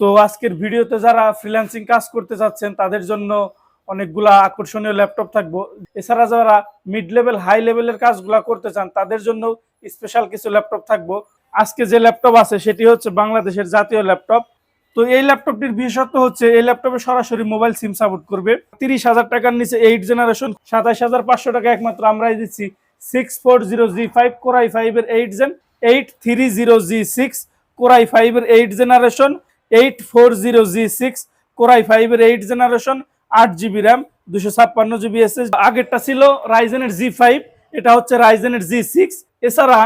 তো আজকের ভিডিওতে যারা ফ্রিল্যান্সিং কাজ করতে চাচ্ছেন তাদের জন্য অনেকগুলা আকর্ষণীয় ল্যাপটপ থাকব। এছাড়া যারা মিড লেভেল হাই লেভেলের কাজগুলা করতে চান, তাদের জন্য স্পেশাল কিছু ল্যাপটপ থাকব। আজকে যে ল্যাপটপ আছে, সেটি হচ্ছে বাংলাদেশের জাতীয় ল্যাপটপ তো এই ল্যাপটপটির বিশেষত্ব হচ্ছে, এই ল্যাপটপে সরাসরি মোবাইল সিম সাপোর্ট করবে। তিরিশ হাজার টাকার নিচে এইট জেনারেশন সাতাশ হাজার পাঁচশো টাকা একমাত্র আমরাই দিচ্ছি। Six four zero G five core i ফাইভের eight gen eight three zero G six core i ফাইভের eight generation eight four zero G six core i ফাইভের এইট জেনারেশন আট জিবি র্যাম দুশো ছাপ্পান্ন জিবি এসএস আগেরটা ছিল রাইজেনের G five এটা হচ্ছে রাইজেনের জি সিক্স এছাড়া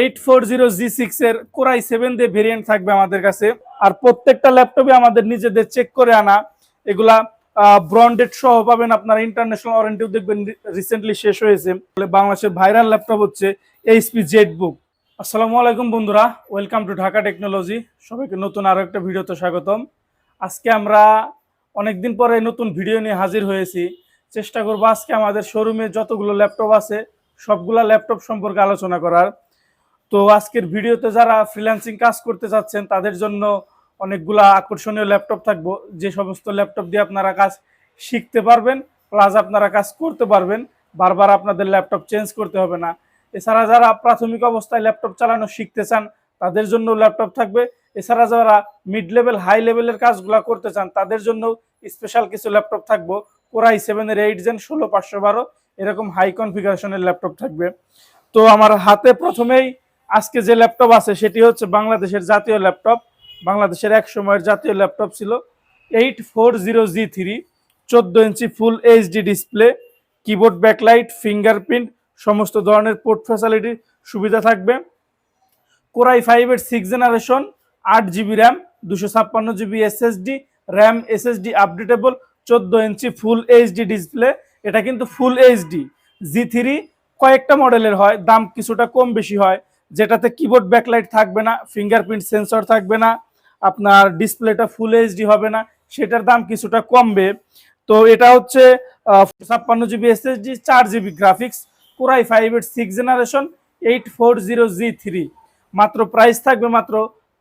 eight four zero G six এর কোরাই সেভেন দিয়ে ভেরিয়েন্ট থাকবে আমাদের কাছে। আর প্রত্যেকটা ল্যাপটপে আমাদের নিজেদের চেক করে আনা। এগুলা ব্রন্ডেড সহ পাবেন আপনারা ইন্টারন্যাশনাল ওয়ারেন্টিও দেখবেন রিসেন্টলি শেষ হয়েছে। বলে বাংলাদেশের ভাইরাল ল্যাপটপ হচ্ছে এইচপি জেড বুক আসসালামু আলাইকুম বন্ধুরা ওয়েলকাম টু ঢাকা টেকনোলজি সবাইকে নতুন আরও একটা ভিডিওতে স্বাগতম। আজকে আমরা অনেকদিন পরে নতুন ভিডিও নিয়ে হাজির হয়েছি। চেষ্টা করব আজকে আমাদের শোরুমে যতগুলো ল্যাপটপ আছে, সবগুলা ল্যাপটপ সম্পর্কে আলোচনা করার। তো আজকের ভিডিওতে যারা ফ্রিল্যান্সিং কাজ করতে চাচ্ছেন, তাদের জন্য অনেকগুলা আকর্ষণীয় ল্যাপটপ থাকব। যে সমস্ত ল্যাপটপ দিয়ে আপনারা কাজ শিখতে পারবেন প্লাস আপনারা কাজ করতে পারবেন, বারবার আপনাদের ল্যাপটপ চেঞ্জ করতে হবে না। এছাড়া যারা প্রাথমিক অবস্থায় ল্যাপটপ চালানো শিখতে চান, তাদের জন্য ল্যাপটপ থাকবে। এছাড়া যারা মিড লেভেল হাই লেভেলের কাজগুলো করতে চান, তাদের জন্য স্পেশাল কিছু ল্যাপটপ থাকব। কোরাই সেভেনের এইট জেন ষোলো পাঁচশো বারো, এরকম হাই কনফিগারেশনের ল্যাপটপ থাকবে। তো আমার হাতে প্রথমেই আজকে যে ল্যাপটপ আছে, সেটি হচ্ছে বাংলাদেশের জাতীয় ল্যাপটপ। বাংলাদেশের এক সময়ের জাতীয় ল্যাপটপ ছিল eight four zero G three চোদ্দ inch full HD display keyboard backlight fingerprint সমস্ত ধরনের পোর্ট ফ্যাসিলিটি সুবিধা থাকবে। কোরাই ফাইভের সিক্স জেনারেশন আট জিবি র্যাম দুশো ছাপ্পান্ন GB SSD RAM SSD updatable চোদ্দ ইঞ্চি ফুল এইচডি ডিসপ্লে এটা কিন্তু ফুল এইচডি জি থ্রি কয়েকটা মডেলের হয়, দাম কিছুটা কম বেশি হয়, যেটাতে কিবোর্ড ব্যাকলাইট থাকবে না ফিঙ্গারপ্রিন্ট সেন্সর থাকবে না, আপনার ডিসপ্লেটা ফুল এইচডি হবে না, সেটার দাম কিছুটা কমবে। তো এটা হচ্ছে ছাপ্পান্ন জিবি এসএসডি চার জিবি গ্রাফিক্স কোরাই ফাইভের six generation eight four zero G three মাত্র প্রাইস থাকবে মাত্র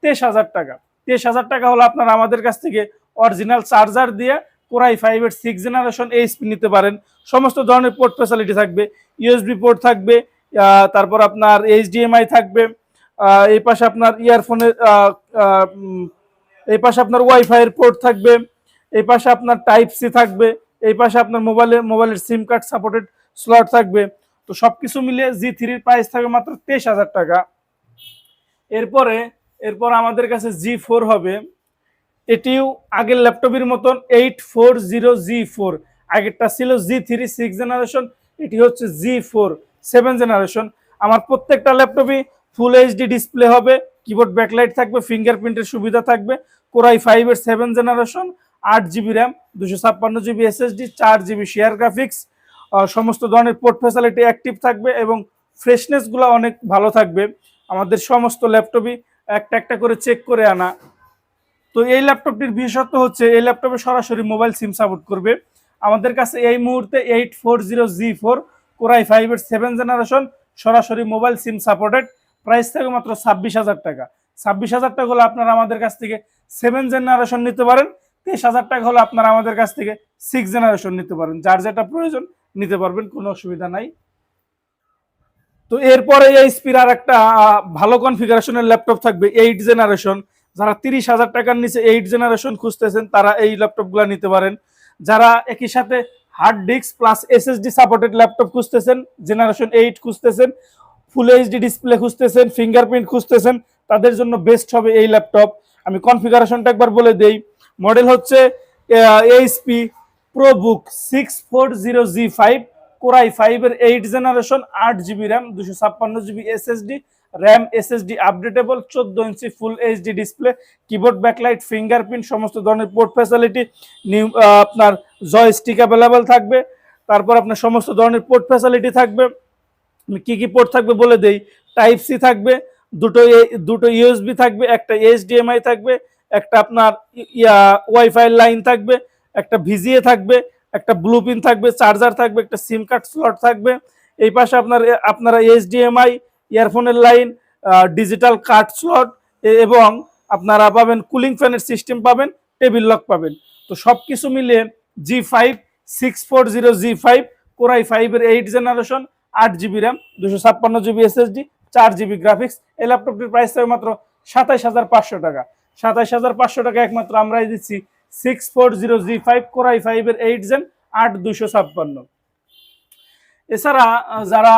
তেইশ হাজার টাকা। তেইশ হাজার টাকা হলো আপনারা আমাদের কাছ থেকে অরিজিনাল চার্জার দিয়ে কোরাই ফাইভের সিক্স জেনারেশন এইচপি নিতে পারেন। সমস্ত ধরনের পোর্ট ফ্যাসিলিটি থাকবে ইউএসবি পোর্ট থাকবে তারপর আপনার এইচডিএমআই থাকবে এই পাশে আপনার ইয়ারফোনের এই পাশে আপনার ওয়াইফাই এর পোর্ট থাকবে, এই পাশে আপনার টাইপ সি থাকবে, এই পাশে আপনার মোবাইলের মোবাইলের সিম কার্ড সাপোর্টেড স্লট থাকবে। তো সবকিছু মিলিয়ে জি থ্রির প্রাইস থাকবে মাত্র তেইশ হাজার টাকা। এরপরে, এরপর আমাদের কাছে জি ফোর হবে। এটিও আগের ল্যাপটপের মতন eight four zero G four আগেরটা ছিল জি থ্রি সিক্স জেনারেশন এটি হচ্ছে জি ফোর সেভেন জেনারেশন আমার প্রত্যেকটা ল্যাপটপই ফুল এইচডি ডিসপ্লে হবে কিবোর্ড ব্যাকলাইট থাকবে ফিঙ্গারপ্রিন্টের সুবিধা থাকবে কোরাই ফাইভের সেভেন জেনারেশন আট জিবি র্যাম দুশো ছাপ্পান্ন জিবি এসএসডি চার জিবি শেয়ার গ্রাফিক্স সমস্ত ধরনের পোর্ট ফ্যাসিলিটি অ্যাক্টিভ থাকবে এবং ফ্রেশনেসগুলো অনেক ভালো থাকবে। আমাদের সমস্ত ল্যাপটপই একটা একটা করে চেক করে আনা। তো এই ল্যাপটপটির বিশেষত্ব হচ্ছে, এই ল্যাপটপে সরাসরি মোবাইল সিম সাপোর্ট করবে। আমাদের কাছে এই মুহূর্তে eight four zero G four core i ফাইভের সেভেন জেনারেশন সরাসরি মোবাইল সিম সাপোর্টেড প্রাইস থেকে মাত্র ছাব্বিশ হাজার টাকা। ছাব্বিশ হাজার টাকা হলে আপনারা আমাদের কাছ থেকে সেভেন জেনারেশন নিতে পারেন। তেইশ হাজার টাকা হলে আপনারা আমাদের কাছ থেকে সিক্স জেনারেশন নিতে পারেন। যার যেটা প্রয়োজন নিতে পারবেন, কোনো অসুবিধা নাই। তো এরপরে এই স্পির আর একটা ভালো কনফিগারেশনের ল্যাপটপ থাকবে এইট জেনারেশন যারা তিরিশ হাজার টাকার নিচে এইট জেনারেশন খুঁজতেছেন, তারা এই ল্যাপটপগুলো নিতে পারেন। যারা একই সাথে hard disk plus SSD supported laptop খুঁজতেছেন জেনারেশন এইট খুঁজতেছেন ফুল এইচডি ডিসপ্লে খুঁজতেছেন ফিঙ্গারপ্রিন্ট খুঁজতেছেন, তাদের জন্য বেস্ট হবে এই ল্যাপটপ আমি কনফিগারেশনটা একবার বলে দেই। মডেল হচ্ছে HP ProBook six four zero G five core i ফাইভের এইট জেনারেশন আট জিবি র্যাম দুশো ছাপ্পান্ন GB SSD RAM SSD updatable চোদ্দ inch full HD display keyboard backlight fingerprint সমস্ত ধরনের পোর্ট ফ্যাসিলিটি নিউ আপনার জয়স্টিক অ্যাভেলেবেল থাকবে। তারপর আপনার সমস্ত ধরনের পোর্ট ফ্যাসিলিটি থাকবে। কি কি পোর্ট থাকবে বলে দেই? টাইপ সি থাকবে, দুটো দুটো ইউএসবি থাকবে, একটা এইচডিএমআই থাকবে, একটা আপনার ইয়া ওয়াইফাই লাইন থাকবে একটা ভিজিএ থাকবে, একটা ব্লু পিন থাকবে, চার্জার থাকবে, একটা সিম কার্ড স্লট থাকবে। এই পাশে আপনার, আপনারা এইচডিএমআই, ইয়ারফোনের লাইন ডিজিটাল কার্ড স্লট এবং আপনারা পাবেন কুলিং ফ্যানের সিস্টেম পাবেন, টেবিল লক পাবেন। তো সব কিছু মিলিয়ে G five six four zero G five core i ফাইভের এইট জেনারেশন আট জিবি র্যাম দুশো ছাপ্পান্ন জিবি এসএসডি চার জিবি গ্রাফিক্স এই ল্যাপটপটির প্রাইস থাকবে মাত্র সাতাইশ হাজার পাঁচশো টাকা। সাতাইশ হাজার পাঁচশো টাকা একমাত্র আমরাই দিচ্ছি six four zero G five core i ফাইভের এইট জেন আট দুশো ছাপ্পান্ন এছাড়া যারা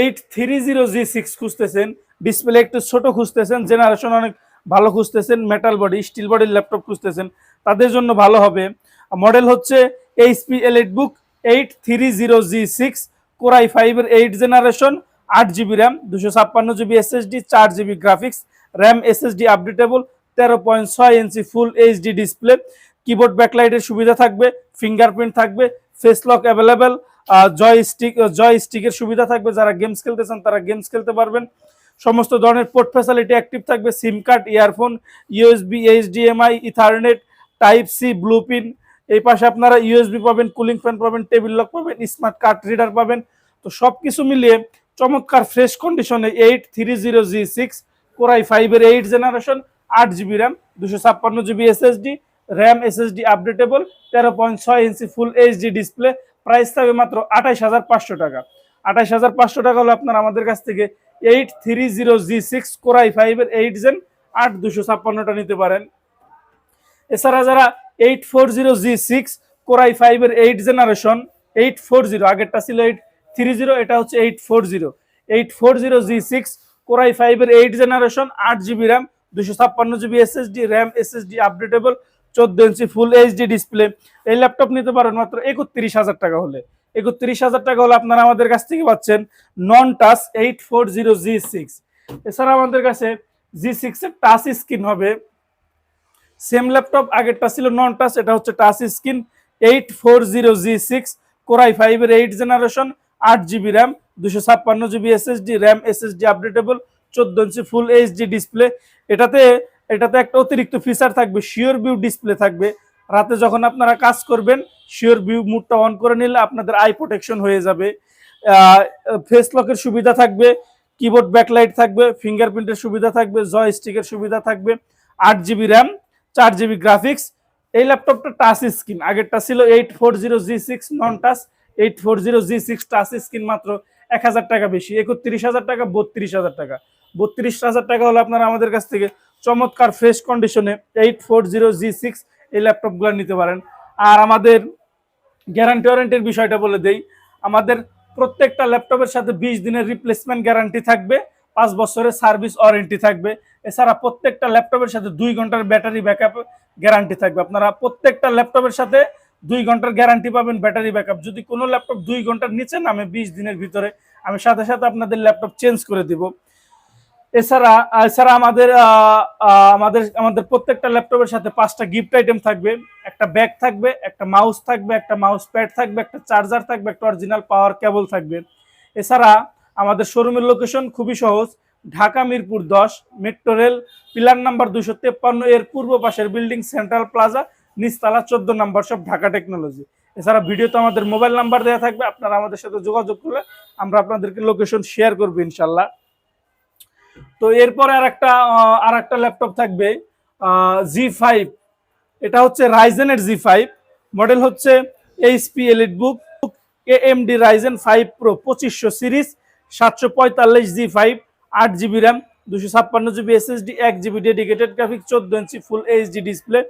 eight three zero G six খুঁজতেছেন ডিসপ্লে একটু ছোট খুঁজতেছেন জেনারেশন অনেক ভালো খুঁজতেছেন মেটাল বডি স্টিল বডির ল্যাপটপ খুঁজতেছেন, তাদের জন্য ভালো হবে। মডেল হচ্ছে HP EliteBook eight three zero G six core i ফাইভের এইট জেনারেশন আট জিবি র্যাম দুশো ছাপ্পান্ন জিবি এসএসডি চার GB graphics RAM SSD updatable তেরো পয়েন্ট ছয় inch full HD display keyboard ব্যাকলাইটের সুবিধা থাকবে ফিঙ্গারপ্রিন্ট থাকবে face lock available joystick জয় স্টিকের সুবিধা থাকবে, যারা গেমস খেলতে চান তারা গেমস খেলতে পারবেন। সমস্ত ধরনের পোর্ট ফ্যাসিলিটি অ্যাক্টিভ থাকবে SIM card earphone USB HDMI ethernet type C blue pin এই পাশে আপনারা ইউএসবি পাবেন কুলিং ফ্যান পাবেন টেবিল লক পাবেন স্মার্ট কার্ড রিডার পাবেন। তো সব কিছু মিলিয়ে চমৎকার ফ্রেশ কন্ডিশনে eight three zero G six core i ফাইভের এইট জেনারেশন আট জিবি র্যাম দুশো ছাপ্পান্ন GB SSD RAM SSD updatable, তেরো পয়েন্ট ছয় inch full HD display, price থাকবে মাত্র আঠাইশ হাজার পাঁচশো টাকা। আঠাইশ হাজার পাঁচশো টাকা হলে আপনারা আমাদের কাছ থেকে eight three zero G six core i ফাইভের এইট জেন, আট দুশো ছাপ্পান্নটা নিতে পারেন। এছাড়া যারা eight four zero G six core i ফাইভের eight generation, eight four zero, আগেরটা ছিল এইট থ্রি জিরো, এটা হচ্ছে eight four zero. Eight four zero G six core i ফাইভের এইট জেনারেশন, আট জিবি র্যাম, দুশো ছাপ্পান্ন GB SSD, RAM SSD updatable চোদ্দ ইঞ্চি ফুল এইচডি ডিসপ্লে এই ল্যাপটপ নিতে পারেন মাত্র একত্রিশ হাজার টাকা হলে। একত্রিশ হাজার টাকা হলে আপনারা আমাদের কাছ থেকে পাচ্ছেন non touch eight four zero G six এছাড়া আমাদের কাছে জি সিক্স এর টাচ স্ক্রিন হবে। সেম ল্যাপটপ আগেরটা ছিল নন টাচ এটা হচ্ছে touch screen eight four zero G six core i ফাইভের এইট জেনারেশন আট জিবি র্যাম দুশো ছাপ্পান্ন GB SSD RAM SSD updatable চোদ্দ ইঞ্চি ফুল এইচডি ডিসপ্লে এটাতে এটাতে একটা অতিরিক্ত ফিচার থাকবে শিওর ভিউ ডিসপ্লে থাকবে। রাতে যখন আপনারা কাজ করবেন শিওর ভিউ মুডটা অন করে নিলে আপনাদের আই প্রোটেকশন হয়ে যাবে। ফেস লকের সুবিধা থাকবে কিবোর্ড ব্যাকলাইট থাকবে ফিঙ্গারপ্রিন্টের সুবিধা থাকবে জয় স্টিকের সুবিধা থাকবে, আট জিবি র্যাম চার জিবি গ্রাফিক্স এই ল্যাপটপটা টাচ স্ক্রিন আগেরটা ছিল eight four zero G six non touch eight four zero G six touch screen মাত্র এক হাজার টাকা বেশি, একত্রিশ হাজার টাকা, বত্রিশ হাজার টাকা। বত্রিশ হাজার টাকা হলে আপনারা আমাদের কাছ থেকে চমৎকার ফ্রেশ কন্ডিশনে eight four zero G six এই ল্যাপটপগুলো নিতে পারেন। আর আমাদের গ্যারান্টি ওয়ারেন্টির বিষয়টা বলে দেই। আমাদের প্রত্যেকটা ল্যাপটপের সাথে বিশ দিনের রিপ্লেসমেন্ট গ্যারান্টি থাকবে, পাঁচ বছরের সার্ভিস ওয়ারেন্টি থাকবে। এছাড়া প্রত্যেকটা ল্যাপটপের সাথে দুই ঘণ্টার ব্যাটারি ব্যাকআপ গ্যারান্টি থাকবে। আপনারা প্রত্যেকটা ল্যাপটপের সাথে দুই ঘণ্টার গ্যারান্টি পাবেন ব্যাটারি ব্যাকআপ যদি কোনো ল্যাপটপ দুই ঘণ্টার নিচে নামে বিশ দিনের ভিতরে, আমি সাথে সাথে আপনাদের ল্যাপটপ চেঞ্জ করে দিব। এছাড়া এছাড়া আমাদের আমাদের আমাদের প্রত্যেকটা ল্যাপটপের সাথে পাঁচটা গিফট আইটেম থাকবে। একটা ব্যাগ থাকবে, একটা মাউস থাকবে, একটা মাউস প্যাড থাকবে, একটা চার্জার থাকবে, একটা অরিজিনাল পাওয়ার কেবল থাকবে। এছাড়া আমাদের শোরুমের লোকেশন খুবই সহজ। ঢাকা মিরপুর দশ মেট্রো রেল পিলার নাম্বার দুশো তেপ্পান্ন, এর পূর্ব পাশের বিল্ডিং সেন্ট্রাল প্লাজা নিচতলা চোদ্দ নাম্বার সব ঢাকা টেকনোলজি এছাড়া ভিডিওতে আমাদের মোবাইল নাম্বার দেওয়া থাকবে, আপনারা আমাদের সাথে যোগাযোগ করলে আমরা আপনাদেরকে লোকেশন শেয়ার করব ইনশাল্লাহ। তো এরপরে আর একটা আর একটা ল্যাপটপ থাকবে জি ফাইভ এটা হচ্ছে রাইজেনের জি ফাইভ মডেল হচ্ছে HP EliteBook AMD Ryzen five pro পঁচিশশো সিরিজ, সাতশো পঁয়তাল্লিশ জি ফাইভ আট জিবি র্যাম দুশো ছাপ্পান্ন জিবি এসএসডি এক জিবি ডেডিকেটেড গ্রাফিক চোদ্দ inch full HD display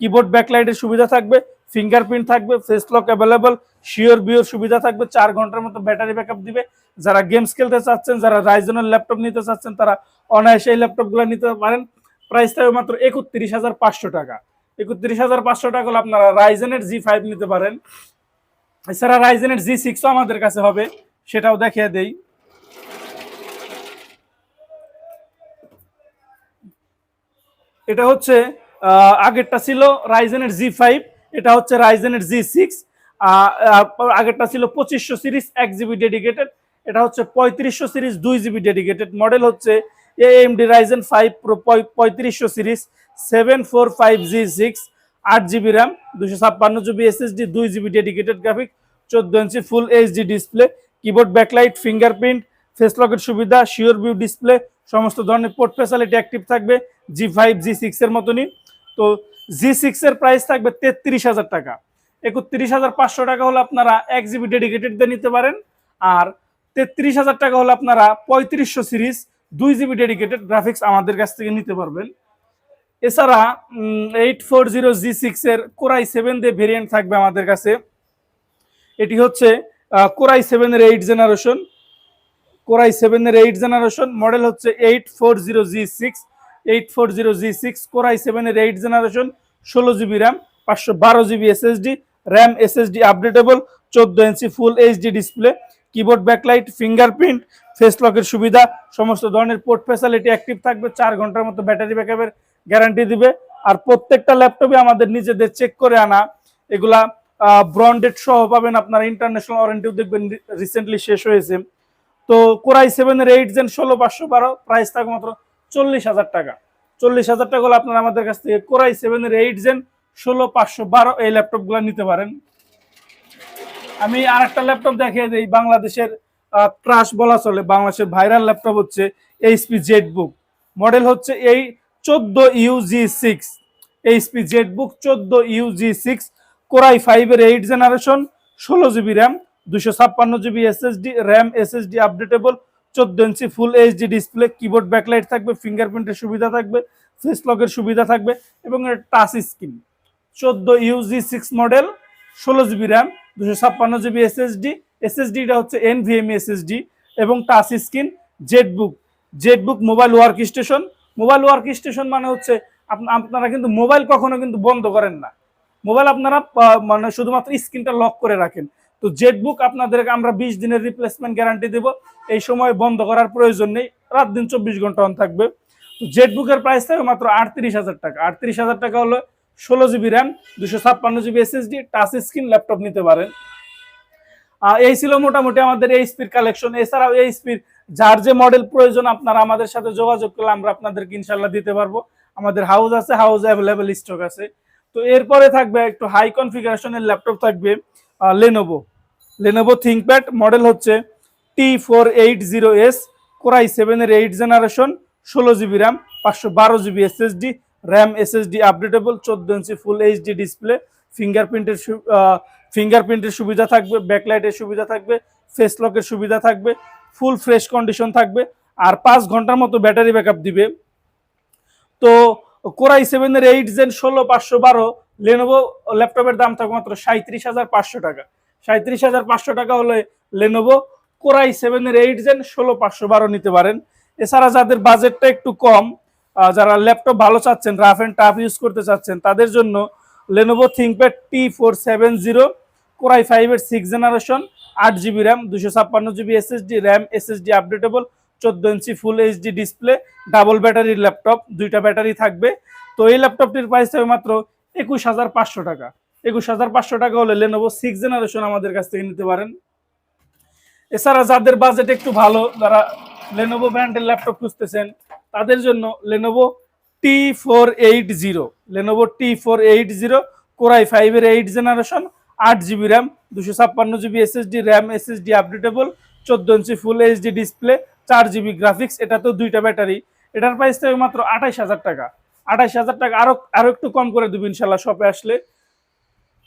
keyboard ব্যাকলাইটের সুবিধা থাকবে ফিঙ্গারপ্রিন্ট থাকবে ফেস লক অ্যাভেলেবল শিওর বিওর সুবিধা থাকবে, চার ঘণ্টার মতো ব্যাটারি ব্যাকআপ দিবে। যারা গেমস খেলতে চাচ্ছেন, যারা রাইজনের ল্যাপটপ নিতে চাচ্ছেন, তারা অনায়াসে এই ল্যাপটপগুলো নিতে পারেন। প্রাইস থাকবে মাত্র একত্রিশ হাজার পাঁচশো টাকা। একত্রিশ হাজার পাঁচশো টাকা হলে আপনারা রাইজেনের জি ফাইভ নিতে পারেন। এছাড়া রাইজেনের জি সিক্সও আমাদের কাছে হবে, সেটাও দেখিয়ে দেই। এটা হচ্ছে আগেরটা ছিল রাইজেনের জি ফাইভ এটা হচ্ছে রাইজেনের জি সিক্স আগেরটা ছিল পঁচিশশো সিরিজ, এক জিবি ডেডিকেটেড এটা হচ্ছে পঁয়ত্রিশশো সিরিজ, দুই জিবি ডেডিকেটেড মডেল হচ্ছে এএমডি রাইজেন ফাইভ প্রো পঁয়ত্রিশশো series seven four five G six আট জিবি র্যাম দুশো ছাপ্পান্ন জিবি এসএসডি দুই জিবি ডেডিকেটেড গ্রাফিক চোদ্দ inch full HD display keyboard backlight fingerprint face লকের সুবিধা শিওর ভিউ ডিসপ্লে সমস্ত ধরনের পোর্ট ফ্যাসিলিটি অ্যাক্টিভ থাকবে জি ফাইভ জি সিক্সের মতনই। তো জি সিক্সের প্রাইস থাকবে তেত্রিশ হাজার টাকা। একত্রিশ হাজার পাঁচশো টাকা হলে আপনারা এক জিবি ডেডিকেটেড দিয়ে নিতে পারেন। আর তেত্রিশ হাজার টাকা হলে আপনারা পঁয়ত্রিশশো সিরিজ, দুই জিবি ডেডিকেটেড গ্রাফিক্স আমাদের কাছ থেকে নিতে পারবেন। এছাড়া eight four zero G six এর কোরাই সেভেন দিয়ে ভেরিয়েন্ট থাকবে আমাদের কাছে। এটি হচ্ছে কোরাই সেভেনের এইট জেনারেশন কোরাই সেভেনের এইট জেনারেশন মডেল হচ্ছে eight four zero G six eight four zero G six core i সেভেনের এইট জেনারেশন ষোলো জিবি র্যাম পাঁচশো বারো GB SSD RAM SSD updatable চোদ্দ inch full HD display keyboard backlight fingerprint face লকের সুবিধা, সমস্ত ধরনের পোর্ট ফ্যাসিলিটি অ্যাক্টিভ থাকবে, চার ঘণ্টার মতো ব্যাটারি ব্যাকআপের গ্যারান্টি দিবে। আর প্রত্যেকটা ল্যাপটপে আমাদের নিজেদের চেক করে আনা। এগুলা ব্রন্ডেড সহ পাবেন আপনারা ইন্টারন্যাশনাল ওয়ারেন্টিও দেখবেন রিসেন্টলি শেষ হয়েছে। তো কোরাই সেভেনের এইট জেন ষোলো, পাঁচশো বারো প্রাইস থাকবে মাত্র চল্লিশ হাজার টাকা। চল্লিশ হাজার টাকা হলে আপনারা আমাদের কাছ থেকে কোরাই সেভেনের এইট জেন ষোলো, পাঁচশো বারো এই ল্যাপটপগুলো নিতে পারেন। আমি আর একটা ল্যাপটপ দেখিয়ে দিই, বাংলাদেশের ক্রাশ বলা চলে, বাংলাদেশের ভাইরাল ল্যাপটপ হচ্ছে এইচপি জেড বুক মডেল হচ্ছে এই চোদ্দ U G six HP ZBook চোদ্দ U G six core i ফাইভের এইট জেনারেশন ষোলো জিবি র্যাম দুশো ছাপ্পান্ন GB SSD RAM SSD updatable চোদ্দ inch full HD display keyboard backlight থাকবে ফিঙ্গারপ্রিন্টের সুবিধা থাকবে ফেস লকের সুবিধা থাকবে এবং টাচ স্ক্রিন চোদ্দ ইউজি সিক্স মডেল ষোলো জিবি র্যাম দুশো ছাপ্পান্ন জিবি এসএসডি এসএসডিটা হচ্ছে এন এনভিএমই এসএসডি এবং touch screen ZBook ZBook mobile workstation mobile workstation মানে হচ্ছে আপনারা কিন্তু মোবাইল কখনো কিন্তু বন্ধ করেন না। মোবাইল আপনারা মানে শুধুমাত্র স্ক্রিনটা লক করে রাখেন। তো জেটবুক আপনাদেরকে আমরা বিশ দিনের রিপ্লেসমেন্ট গ্যারান্টি দেব। এই সময় বন্ধ করার প্রয়োজন নেই। রাত দিন চব্বিশ ঘণ্টা অন থাকবে। তো জেটবুকের প্রাইস থাকবে মাত্র আটত্রিশ হাজার টাকা। আটত্রিশ হাজার টাকা হলো ষোলো জিবি র্যাম, দুশো ছাপ্পান্ন GB SSD touch screen laptop নিতে পারেন। এই ছিল মোটামুটি আমাদের এই স্পির কালেকশন এছাড়াও এই স্পির যার যে মডেল প্রয়োজন, আপনারা আমাদের সাথে যোগাযোগ করলে আমরা আপনাদেরকে ইনশাল্লাহ দিতে পারব। আমাদের হাউস আছে হাউস অ্যাভেলেবেল স্টক আছে। তো এরপরে থাকবে একটু হাই কনফিগারেশনের ল্যাপটপ থাকবে লেনোভো লেনোভো থিঙ্কপ্যাড মডেল হচ্ছে T four eight zero S core i সেভেনের এইট জেনারেশন ষোলো জিবি র্যাম, পাঁচশো বারো GB SSD RAM SSD updatable, চোদ্দ ইঞ্চি ফুল এইচডি ডিসপ্লে ফিঙ্গারপ্রিন্টের ফিঙ্গারপ্রিন্টের সুবিধা থাকবে ব্যাকলাইটের সুবিধা থাকবে ফেস লকের সুবিধা থাকবে ফুল ফ্রেশ কন্ডিশন থাকবে, আর পাঁচ ঘণ্টার মতো ব্যাটারি ব্যাকআপ দিবে। তো কোরাই সেভেনের এইট জেন ষোলো, পাঁচশো বারো লেনোভো ল্যাপটপের দাম থাকবে মাত্র সাঁত্রিশ হাজার পাঁচশো টাকা। সাঁত্রিশ হাজার পাঁচশো টাকা হলে লেনোভো কোরাই সেভেনের এইট জেন ষোলো, পাঁচশো বারো নিতে পারেন। এছাড়া যাদের বাজেটটা একটু কম যারা ল্যাপটপ ভালো চাচ্ছেন রাফ অ্যান্ড টাফ ইউজ করতে চাচ্ছেন, তাদের জন্য Lenovo ThinkPad T four seven zero core i ফাইভের সিক্স জেনারেশন আট জিবি র্যাম দুশো ছাপ্পান্ন GB SSD RAM SSD updatable চোদ্দ inch full HD display double ব্যাটারির ল্যাপটপ দুইটা ব্যাটারি থাকবে। তো এই ল্যাপটপটির প্রাইস হবে মাত্র একুশ হাজার পাঁচশো টাকা। একুশ হাজার পাঁচশো টাকা হলে লেনোভো সিক্স জেনারেশন আমাদের কাছ থেকে নিতে পারেন। এছাড়া যাদের বাজেট একটু ভালো, যারা লেনোভো ব্র্যান্ডের ল্যাপটপ খুঁজতেছেন তাদের জন্য Lenovo T four eight zero Lenovo T four eight zero core i ফাইভের এইট জেনারেশন আট জিবি র্যাম দুশো ছাপ্পান্ন GB SSD RAM SSD updatable চোদ্দ ইঞ্চি ফুল এইচডি ডিসপ্লে চার জিবি গ্রাফিক্স এটা তো দুইটা ব্যাটারি এটার প্রাইস থাকবে মাত্র আঠাইশ হাজার টাকা। আঠাইশ হাজার টাকা আরও আরও একটু কম করে দেবো ইনশাল্লাহ শপে আসলে।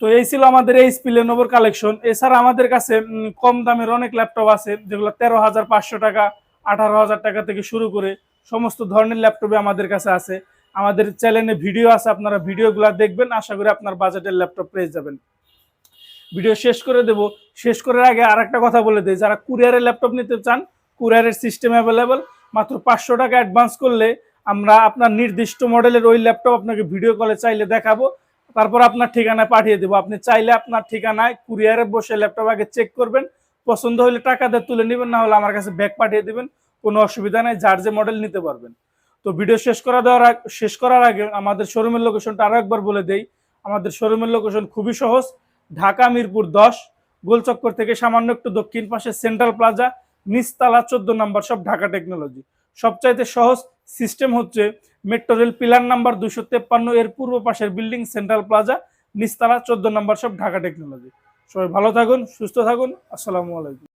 তো এই ছিল আমাদের এই স্পিলেনোভোর কালেকশন এছাড়া আমাদের কাছে কম দামের অনেক ল্যাপটপ আছে, যেগুলো তেরো হাজার পাঁচশো টাকা, আঠারো হাজার টাকা থেকে শুরু করে সমস্ত ধরনের ল্যাপটপে আমাদের কাছে আছে। আমাদের চ্যানেলে ভিডিও আছে, আপনারা ভিডিওগুলো দেখবেন, আশা করি আপনার বাজেটের ল্যাপটপ পেয়ে যাবেন। ভিডিও শেষ করে দেব। শেষ করার আগে আর একটা কথা বলে দিই, যারা কুরিয়ারের ল্যাপটপ নিতে চান, কুরিয়ারের সিস্টেম অ্যাভেলেবেল, মাত্র পাঁচশো টাকা অ্যাডভান্স করলে আমরা আপনার নির্দিষ্ট মডেলের ওই ল্যাপটপ আপনাকে ভিডিও কলে চাইলে দেখাবো। তারপর আপনার ঠিকানায় পাঠিয়ে দেবো। আপনি চাইলে আপনার ঠিকানায় কুরিয়ারে বসে ল্যাপটপ আগে চেক করবেন। পছন্দ হলে টাকা দিয়ে তুলে নেবেন, না হলে আমার কাছে ব্যাগ পাঠিয়ে দেবেন। কোনো অসুবিধা নেই, যার যে মডেল নিতে পারবেন। তো ভিডিও শেষ করা দেওয়ার শেষ করার আগে আমাদের শোরুমের লোকেশনটা আরও একবার বলে দেই। আমাদের শোরুমের লোকেশন খুবই সহজ, ঢাকা মিরপুর দশ, গোলচক্কর থেকে সামান্য একটু দক্ষিণ পাশে সেন্ট্রাল প্লাজা নিচতলা চোদ্দ নম্বর সব ঢাকা টেকনোলজি সবচাইতে সহজ সিস্টেম হচ্ছে মেট্রো রেল পিলার নাম্বার দুশো তেপ্পান্ন এর পূর্ব পাশের বিল্ডিং সেন্ট্রাল প্লাজা নিচতলা চোদ্দ নম্বর সব ঢাকা টেকনোলজি সবাই ভালো থাকুন, সুস্থ থাকুন, আসসালামু আলাইকুম।